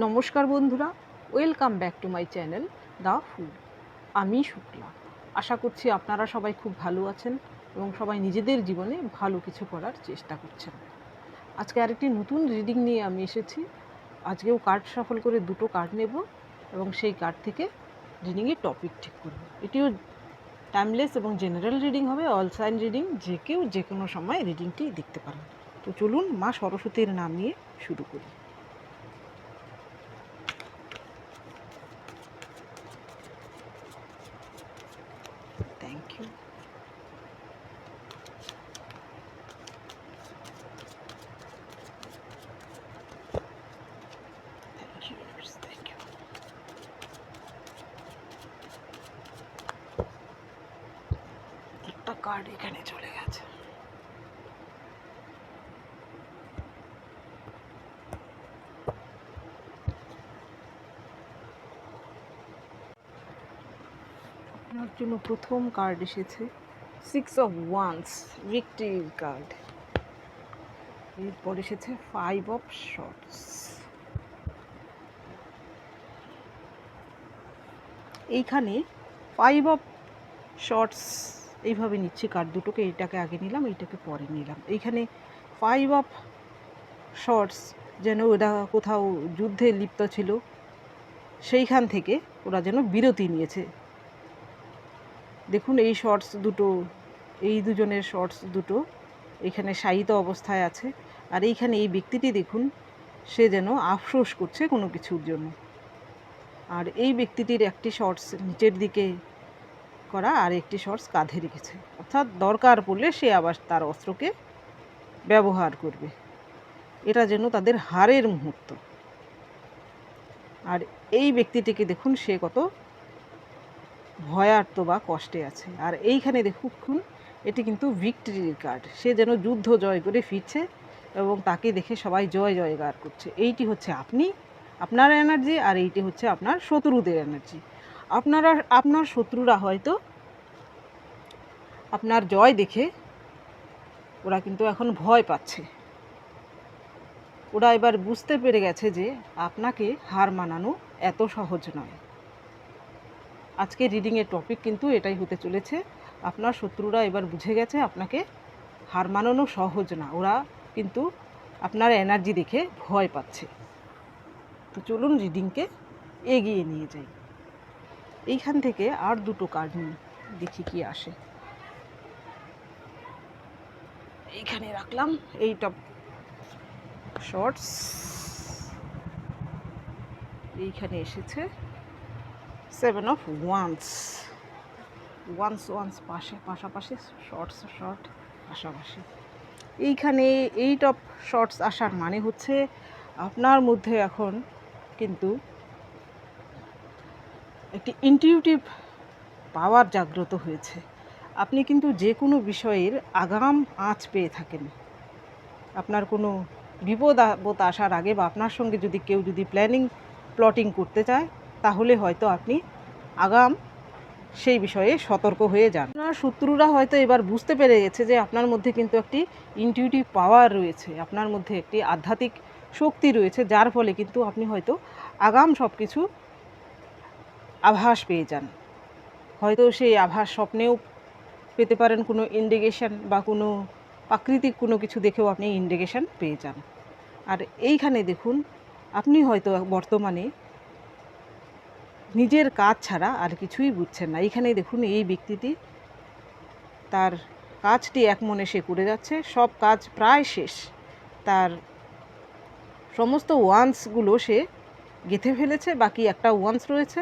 নমস্কার বন্ধুরা, welcome back to my channel the food. আমি শুক্লা। আশা করছি আপনারা সবাই খুব ভালো আছেন এবং সবাই নিজেদের জীবনে ভালো কিছু করার চেষ্টা করছেন। আজকে আরেকটি নতুন রিডিং নিয়ে আমি এসেছি। আজকেও কার্ড সফল করে দুটো কার্ড নেব এবং সেই কার্ড থেকে রিডিংয়ের টপিক ঠিক করব। এটিও টাইমলেস এবং জেনারেল রিডিং হবে, অল সাইন রিডিং, যে কেউ যে কোনো সময় রিডিংটি দেখতে পারেন। তো চলুন মা সরস্বতীর নাম নিয়ে শুরু করি thank you thank you thank you একটা কার্ড এখানে চলে গেছে আপনার জন্য প্রথম কার্ড এসেছে। সিক্স অফ ওয়ান্স ভিক্টরির কার্ড এরপর এসেছে ফাইভ অফ শর্টস এইখানে ফাইভ অফ শর্টস এইভাবে নিচ্ছি কার্ড দুটোকে, এইটাকে আগে নিলাম, এইটাকে পরে নিলাম। এইখানে ফাইভ অফ শর্টস যেন ওরা কোথাও যুদ্ধে লিপ্ত ছিল, সেইখান থেকে ওরা যেন বিরতি নিয়েছে। দেখুন, এই শর্টস দুটো, এই দুজনের শর্টস দুটো এখানে শায়িত অবস্থায় আছে। আর এইখানে এই ব্যক্তিটি দেখুন, সে যেন আফসোস করছে কোনো কিছুর জন্য। আর এই ব্যক্তিটির একটি শর্টস নিচের দিকে করা, আর একটি শর্টস কাঁধে রেখেছে। অর্থাৎ দরকার পড়লে সে আবার তার অস্ত্রকে ব্যবহার করবে। এটা যেন তাদের হারের মুহূর্ত। আর এই ব্যক্তিটিকে দেখুন, সে কত ভয়ার্ত বা কষ্টে আছে। আর এইখানে দেখুন, এটি কিন্তু ভিক্টরির কার্ড। সে যেন যুদ্ধ জয় করে ফিরছে এবং তাকে দেখে সবাই জয় জয়গার করছে। এইটি হচ্ছে আপনি, আপনার এনার্জি আর এইটি হচ্ছে আপনার শত্রুদের এনার্জি আপনারা, আপনার শত্রুরা হয়তো আপনার জয় দেখে ওরা কিন্তু এখন ভয় পাচ্ছে। ওরা এবার বুঝতে পেরে গেছে যে আপনাকে হার মানানো এত সহজ নয়। আজকে রিডিংয়ের টপিক কিন্তু এটাই হতে চলেছে। আপনার শত্রুরা এবার বুঝে গেছে আপনাকে হার মানানো সহজ না। ওরা কিন্তু আপনার এনার্জি দেখে ভয় পাচ্ছে। তো চলুন রিডিংকে এগিয়ে নিয়ে যাই। এইখান থেকে আর দুটো কার্ড নিই, দেখি কি আসে। এইখানে রাখলাম এই টপ শর্টস এইখানে এসেছে। Seven of ones ones ones পাশে, পাশাপাশি শর্টস শর্ট পাশাপাশি। এইখানে এইট অফ শর্টস আসার মানে হচ্ছে আপনার মধ্যে এখন কিন্তু একটি ইনটিউটিভ পাওয়ার জাগ্রত হয়েছে। আপনি কিন্তু যে কোনো বিষয়ের আগাম আঁচ পেয়ে থাকেন। আপনার কোনো বিপদ আসার আগে বা আপনার সঙ্গে যদি কেউ যদি প্ল্যানিং প্লটিং করতে চায় তাহলে হয়তো আপনি আগাম সেই বিষয়ে সতর্ক হয়ে যান। আপনার শত্রুরা হয়তো এবার বুঝতে পেরে গেছে যে আপনার মধ্যে কিন্তু একটি ইনটিউটিভ পাওয়ার রয়েছে, আপনার মধ্যে একটি আধ্যাত্মিক শক্তি রয়েছে, যার ফলে কিন্তু আপনি হয়তো আগাম সব কিছু আভাস পেয়ে যান। হয়তো সেই আভাস স্বপ্নেও পেতে পারেন কোনো ইন্ডিকেশন বা কোনো প্রাকৃতিক কোনো কিছু দেখেও আপনি ইন্ডিকেশন পেয়ে যান। আর এইখানে দেখুন, আপনি হয়তো বর্তমানে নিজের কাজ ছাড়া আর কিছুই বুঝছেন না। এইখানে দেখুন, এই ব্যক্তিটি তার কাজটি এক মনে সে করে যাচ্ছে। সব কাজ প্রায় শেষ। তার সমস্ত ওয়ান্সগুলো সে গেঁথে ফেলেছে, বাকি একটা ওয়ান্স রয়েছে।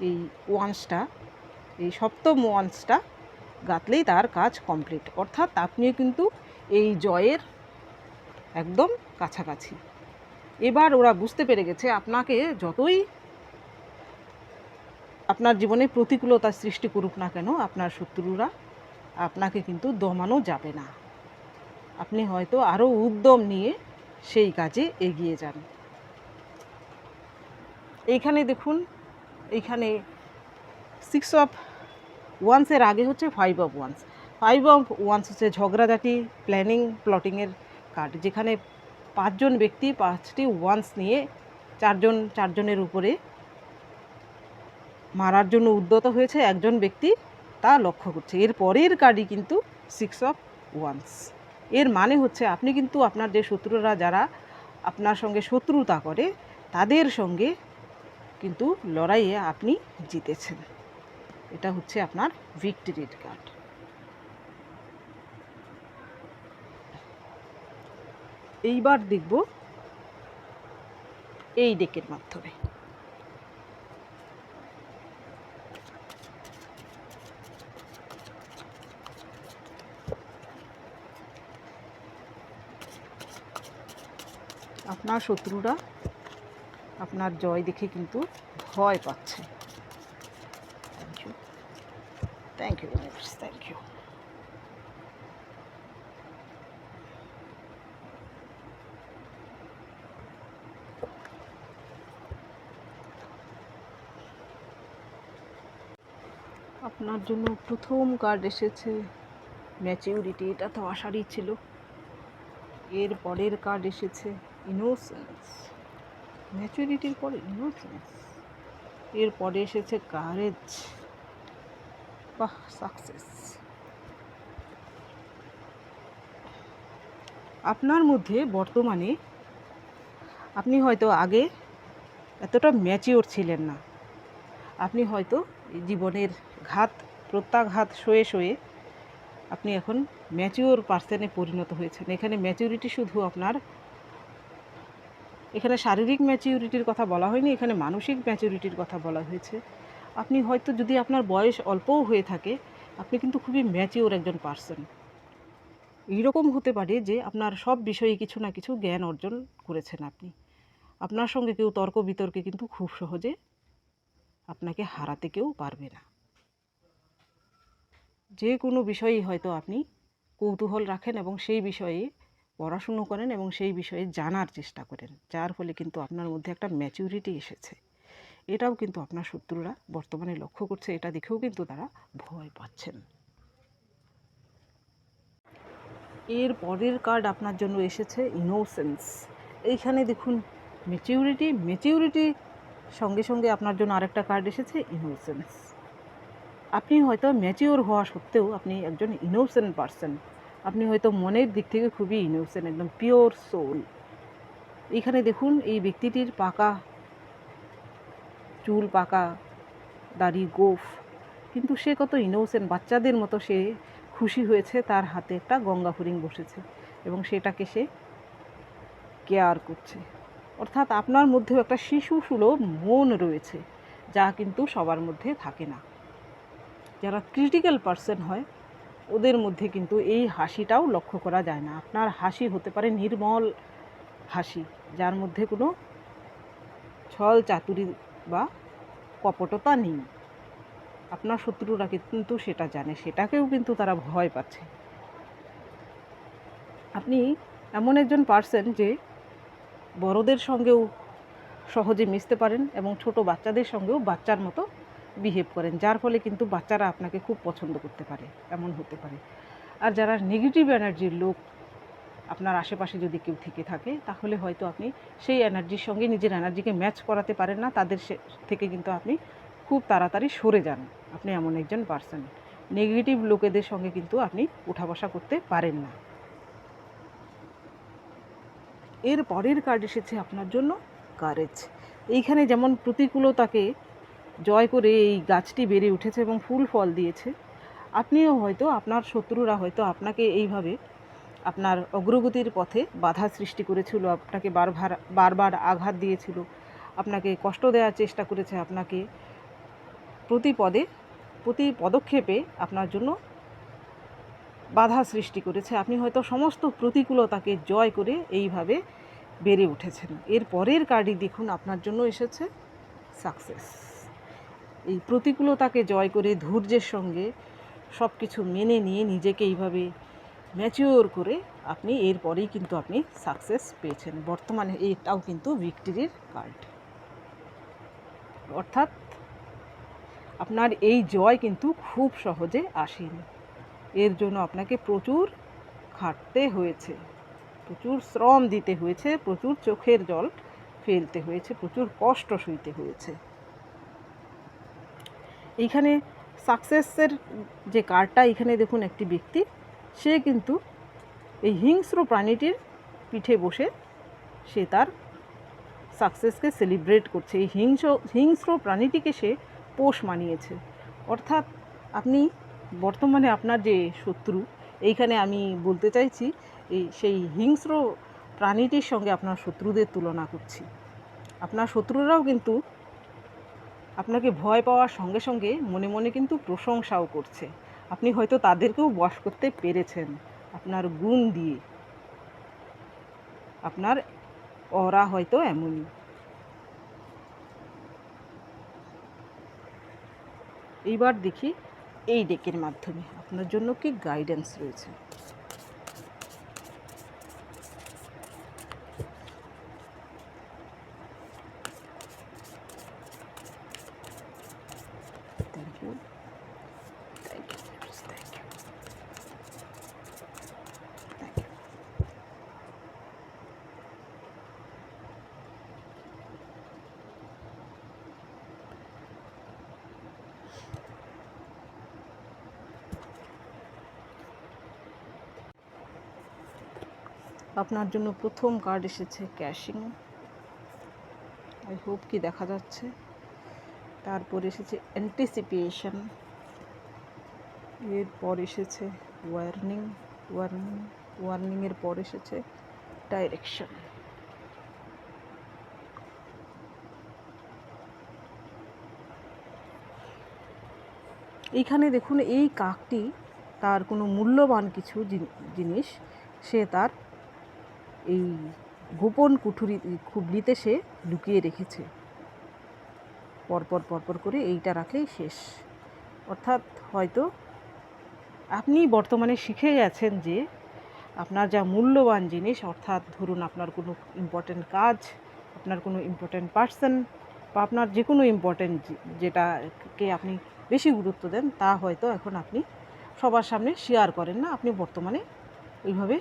এই ওয়ান্সটা, এই সপ্তম ওয়ান্সটা গাঁথলেই তার কাজ কমপ্লিট। অর্থাৎ আপনিও কিন্তু এই জয়ের একদম কাছাকাছি। এবার ওরা বুঝতে পেরে গেছে, আপনাকে যতই আপনার জীবনে প্রতিকূলতা সৃষ্টি করুক না কেন, আপনার শত্রুরা আপনাকে কিন্তু দমানো যাবে না। আপনি হয়তো আরও উদ্যম নিয়ে সেই কাজে এগিয়ে যান। এইখানে দেখুন, এইখানে সিক্স অফ ওয়ান্সের আগে হচ্ছে five of ones five of ones হচ্ছে ঝগড়াঝাটি প্ল্যানিং প্লটিংয়ের কার্ড যেখানে পাঁচজন ব্যক্তি পাঁচটি ওয়ান্স নিয়ে চারজন, চারজনের উপরে মারার জন্য উদ্যত হয়েছে একজন ব্যক্তি, তা লক্ষ্য করছে। এর পরের কার্ডই কিন্তু সিক্স অফ ওয়ান্স এর মানে হচ্ছে আপনি কিন্তু আপনার যে শত্রুরা যারা আপনার সঙ্গে শত্রুতা করে, তাদের সঙ্গে কিন্তু লড়াইয়ে আপনি জিতেছেন। এটা হচ্ছে আপনার ভিক্টরির কার্ড এইবার দেখব এই ডেকের মাধ্যমে। আপনার শত্রুরা আপনার জয় দেখে কিন্তু ভয় পাচ্ছে। Thank you thank you thank you আপনার জন্য প্রথম কার্ড এসেছে। ম্যাচিউরিটি এটা তো আসারই ছিল। এর পরের কার্ড এসেছে। ইনোসেন্স ম্যাচুরিটির পরে ইনোসেন্স এর পরে এসেছে কারেজ বাহ সাকসেস আপনার মধ্যে বর্তমানে আপনি হয়তো আগে এতটা ম্যাচিওর ছিলেন না। আপনি হয়তো জীবনের ঘাত, প্রত্যাঘাত সয়ে সয়ে আপনি এখন ম্যাচিওর পার্সনে পরিণত হয়েছেন। এখানে ম্যাচিউরিটি শুধু আপনার এখানে শারীরিক ম্যাচিউরিটির কথা বলা হয়নি, এখানে মানসিক ম্যাচিউরিটির কথা বলা হয়েছে। আপনি হয়তো যদি আপনার বয়স অল্পও হয়ে থাকে, আপনি কিন্তু খুবই ম্যাচিওর একজন পার্সন এইরকম হতে পারে যে আপনার সব বিষয়ে কিছু না কিছু জ্ঞান অর্জন করেছেন আপনি। আপনার সঙ্গে কেউ তর্ক বিতর্কে কিন্তু খুব সহজে আপনাকে হারাতে কেউ পারবে না। যে কোনো বিষয়েই হয়তো আপনি কৌতূহল রাখেন এবং সেই বিষয়ে পড়াশুনো করেন এবং সেই বিষয়ে জানার চেষ্টা করেন, যার ফলে কিন্তু আপনার মধ্যে একটা ম্যাচিউরিটি এসেছে। এটাও কিন্তু আপনার শত্রুরা বর্তমানে লক্ষ্য করছে, এটা দেখেও কিন্তু তারা ভয় পাচ্ছেন। এর পরের কার্ড আপনার জন্য এসেছে ইনোসেন্স এইখানে দেখুন ম্যাচিউরিটি ম্যাচিউরিটি সঙ্গে সঙ্গে আপনার জন্য আরেকটা কার্ড এসেছে ইনোসেন্স আপনি হয়তো ম্যাচিওর হওয়া সত্ত্বেও আপনি একজন ইনোসেন্ট পারসন আপনি হয়তো মনের দিক থেকে খুবই ইনোসেন্ট একদম পিওর সোল এখানে দেখুন, এই ব্যক্তিটির পাকা চুল, পাকা দাড়ি, গোফ, কিন্তু সে কত ইনোসেন্ট বাচ্চাদের মতো সে খুশি হয়েছে, তার হাতে একটা গঙ্গা হরিণ বসেছে এবং সেটাকে সে কেয়ার করছে। অর্থাৎ আপনার মধ্যেও একটা শিশু সুলভ মন রয়েছে, যা কিন্তু সবার মধ্যে থাকে না। যারা ক্রিটিক্যাল পার্সন হয় ওদের মধ্যে কিন্তু এই হাসিটাও লক্ষ্য করা যায় না। আপনার হাসি হতে পারে নির্মল হাসি, যার মধ্যে কোনো ছল চাতুরি বা কপটতা নেই। আপনার শত্রুরা কিন্তু সেটা জানে, সেটাকেও কিন্তু তারা ভয় পাচ্ছে। আপনি এমন একজন পার্সন যে বড়দের সঙ্গেও সহজে মিশতে পারেন এবং ছোট বাচ্চাদের সঙ্গেও বাচ্চার মতো বিহেভ করেন, যার ফলে কিন্তু বাচ্চারা আপনাকে খুব পছন্দ করতে পারে, এমন হতে পারে। আর যারা নেগেটিভ এনার্জির লোক, আপনার আশেপাশে যদি কেউ থেকে থাকে, তাহলে হয়তো আপনি সেই এনার্জির সঙ্গে নিজের এনার্জিকে ম্যাচ করাতে পারেন না, তাদের থেকে কিন্তু আপনি খুব তাড়াতাড়ি সরে যান। আপনি এমন একজন পার্সন নেগেটিভ লোকেদের সঙ্গে কিন্তু আপনি উঠা বসা করতে পারেন না। এর পরের কার্ড এসেছে আপনার জন্য কারেজ এইখানে যেমন প্রতিকূলতাকে জয় করে এই গাছটি বেড়ে উঠেছে এবং ফুল ফল দিয়েছে। আপনিও হয়তো, আপনার শত্রুরা হয়তো আপনাকে এইভাবে আপনার অগ্রগতির পথে বাধা সৃষ্টি করেছিল, আপনাকে বারবার বারবার আঘাত দিয়েছিল, আপনাকে কষ্ট দেওয়ার চেষ্টা করেছে, আপনাকে প্রতি পদে, প্রতি পদক্ষেপে আপনার জন্য বাধা সৃষ্টি করেছে। আপনি হয়তো সমস্ত প্রতিকূলতাকে জয় করে এইভাবে বেড়ে উঠেছেন। এর পরের কার্ডই দেখুন, আপনার জন্য এসেছে সাকসেস। এই প্রতিকূলতাকে জয় করে ধৈর্যের সঙ্গে সব কিছু মেনে নিয়ে নিজেকে এইভাবে ম্যাচিওর করে আপনি এরপরেই কিন্তু আপনি সাকসেস পেয়েছেন। বর্তমানে এটাও কিন্তু ভিক্টরির কার্ড অর্থাৎ আপনার এই জয় কিন্তু খুব সহজে আসেনি। এর জন্য আপনাকে প্রচুর খাটতে হয়েছে। প্রচুর শ্রম দিতে হয়েছে, প্রচুর চোখের জল ফেলতে হয়েছে, প্রচুর কষ্ট সইতে হয়েছে। এইখানে সাকসেসের যে কার্ডটা এখানে দেখুন একটি ব্যক্তি, সে কিন্তু এই হিংস্র প্রাণীটির পিঠে বসে সে তার সাকসেসকে সেলিব্রেট করছে। এই হিংস্র হিংস্র প্রাণীটিকে সে পোষ মানিয়েছে। অর্থাৎ আপনি বর্তমানে আপনার যে শত্রু, এইখানে আমি বলতে চাইছি, এই সেই হিংস্র প্রাণীটির সঙ্গে আপনার শত্রুদের তুলনা করছি। আপনার শত্রুরাও কিন্তু আপনাকে ভয় পাওয়ার সঙ্গে সঙ্গে মনে মনে কিন্তু প্রশংসাও করছে। আপনি হয়তো তাদেরকেও বশ করতে পেরেছেন আপনার গুণ দিয়ে। আপনার অরা হয়তো এমনই। এইবার দেখি এই ডেকের মাধ্যমে আপনার জন্য কি গাইডেন্স রয়েছে। আপনার জন্য প্রথম কার্ড এসেছে ক্যাশিং আই হোপ কি দেখা যাচ্ছে। তারপর এসেছে অ্যান্টিসিপিয়েশন এরপর এসেছে ওয়ার্নিং ওয়ার্নিং ওয়ার্নিংয়ের পর এসেছে ডাইরেকশন এইখানে দেখুন এই কাকটি তার কোনো মূল্যবান কিছু জিনিস, সে তার এই গোপন কুঠুরি খুবলিতে সে লুকিয়ে রেখেছে। পরপর পরপর করে এইটা রাখলেই শেষ। অর্থাৎ হয়তো আপনি বর্তমানে শিখে গেছেন যে আপনার যা মূল্যবান জিনিস, অর্থাৎ ধরুন আপনার কোনো ইম্পর্ট্যান্ট কাজ, আপনার কোনো ইম্পর্ট্যান্ট পার্সন বা আপনার যে কোনো ইম্পর্ট্যান্ট যেটাকে আপনি বেশি গুরুত্ব দেন, তা হয়তো এখন আপনি সবার সামনে শেয়ার করেন না। আপনি বর্তমানে ওইভাবে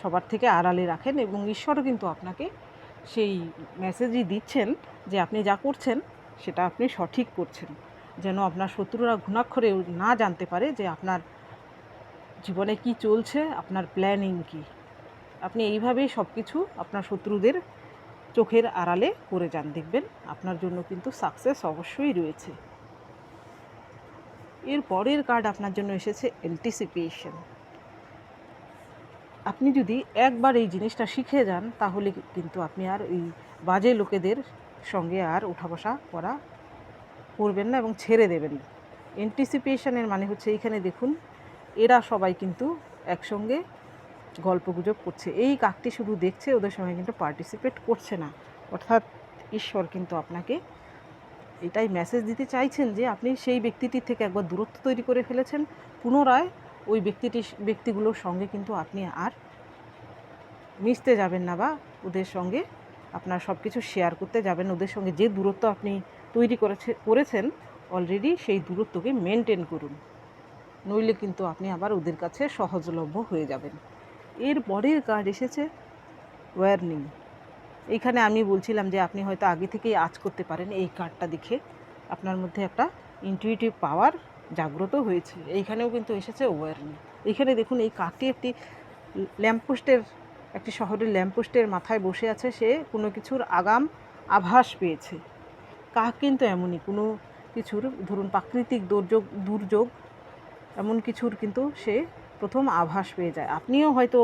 সবার থেকে আড়ালে রাখেন এবং ঈশ্বরও কিন্তু আপনাকে সেই মেসেজই দিচ্ছেন যে আপনি যা করছেন, সেটা আপনি সঠিক করছেন। যেন আপনার শত্রুরা ঘুণাক্ষরে না জানতে পারে যে আপনার জীবনে কি চলছে, আপনার প্ল্যানিং কি। আপনি এইভাবেই সব কিছু আপনার শত্রুদের চোখের আড়ালে করে যান, দেখবেন আপনার জন্য কিন্তু সাকসেস অবশ্যই রয়েছে। এর পরের কার্ড আপনার জন্য এসেছে অ্যান্টিসিপেশন আপনি যদি একবার এই জিনিসটা শিখে যান, তাহলে কিন্তু আপনি আর ওই বাজে লোকেদের সঙ্গে আর উঠা বসা করা করবেন না এবং ছেড়ে দেবেন অ্যান্টিসিপেশনের মানে হচ্ছে এইখানে দেখুন, এরা সবাই কিন্তু একসঙ্গে গল্পগুজব করছে। এই কাকটি শুধু দেখছে, ওদের সঙ্গে কিন্তু পার্টিসিপেট করছে না। অর্থাৎ ঈশ্বর কিন্তু আপনাকে এটাই মেসেজ দিতে চাইছেন যে, আপনি সেই ব্যক্তিটির থেকে একবার দূরত্ব তৈরি করে ফেলেছেন, পুনরায় ওই ব্যক্তিটি, ব্যক্তিগুলোর সঙ্গে কিন্তু আপনি আর মিশতে যাবেন না বা ওদের সঙ্গে আপনার সব কিছু শেয়ার করতে যাবেন ওদের সঙ্গে যে দূরত্ব আপনি তৈরি করেছে, করেছেন অলরেডি সেই দূরত্বকে মেনটেন করুন। নইলে কিন্তু আপনি আবার ওদের কাছে সহজলভ্য হয়ে যাবেন। এর পরের কার্ড এসেছে ওয়ার্নিং এইখানে আমি বলছিলাম যে আপনি হয়তো আগে থেকেই আজ করতে পারেন এই কার্ডটা দেখে। আপনার মধ্যে একটা ইনটিউটিভ পাওয়ার জাগ্রত হয়েছে। এইখানেও কিন্তু এসেছে ওয়ার্নিং এখানে দেখুন, এই কাকটি একটি ল্যাম্পপোস্টের একটি শহরের ল্যাম্পপোস্টের মাথায় বসে আছে, সে কোনো কিছুর আগাম আভাস পেয়েছে। কাক কিন্তু এমনই, কোনো কিছুর, ধরুন প্রাকৃতিক দুর্যোগ দুর্যোগ, এমন কিছুর কিন্তু সে প্রথম আভাস পেয়ে যায়। আপনিও হয়তো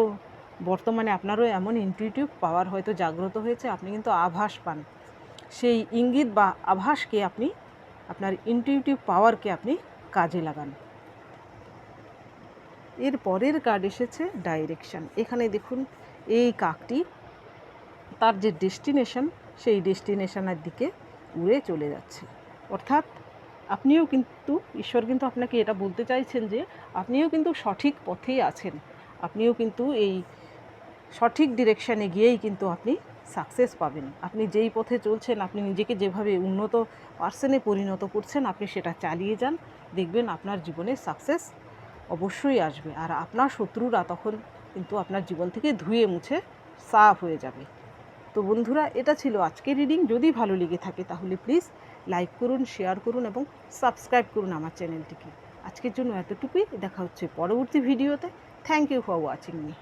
বর্তমানে আপনারও এমন ইনটিউটিভ পাওয়ার হয়তো জাগ্রত হয়েছে, আপনি কিন্তু আভাস পান। সেই ইঙ্গিত বা আভাসকে আপনি, আপনার ইনটিউটিভ পাওয়ারকে আপনি কাজে লাগান। এর পরের কার্ড এসেছে ডাইরেকশন এখানে দেখুন, এই কাকটি তার যে ডেস্টিনেশন সেই ডেস্টিনেশনের দিকে উড়ে চলে যাচ্ছে। অর্থাৎ আপনিও কিন্তু, ঈশ্বর কিন্তু আপনাকে এটা বলতে চাইছেন যে, আপনিও কিন্তু সঠিক পথেই আছেন। আপনিও কিন্তু এই সঠিক ডিরেকশানে গিয়েই কিন্তু আপনি সাকসেস পাবেন। আপনি যেই পথে চলছেন, আপনি নিজেকে যেভাবে উন্নত পার্সনে পরিণত করছেন, আপনি সেটা চালিয়ে যান। দেখবেন আপনার জীবনে সাকসেস অবশ্যই আসবে। আর আপনার শত্রুরা তখন কিন্তু আপনার জীবন থেকে ধুয়ে মুছে সাফ হয়ে যাবে। তো বন্ধুরা, এটা ছিল আজকের রিডিং যদি ভালো লেগে থাকে তাহলে প্লিজ লাইক করুন শেয়ার করুন এবং সাবস্ক্রাইব করুন আমার চ্যানেলটিকে আজকের জন্য এতটুকুই। দেখা হচ্ছে পরবর্তী ভিডিওতে thank you for watching me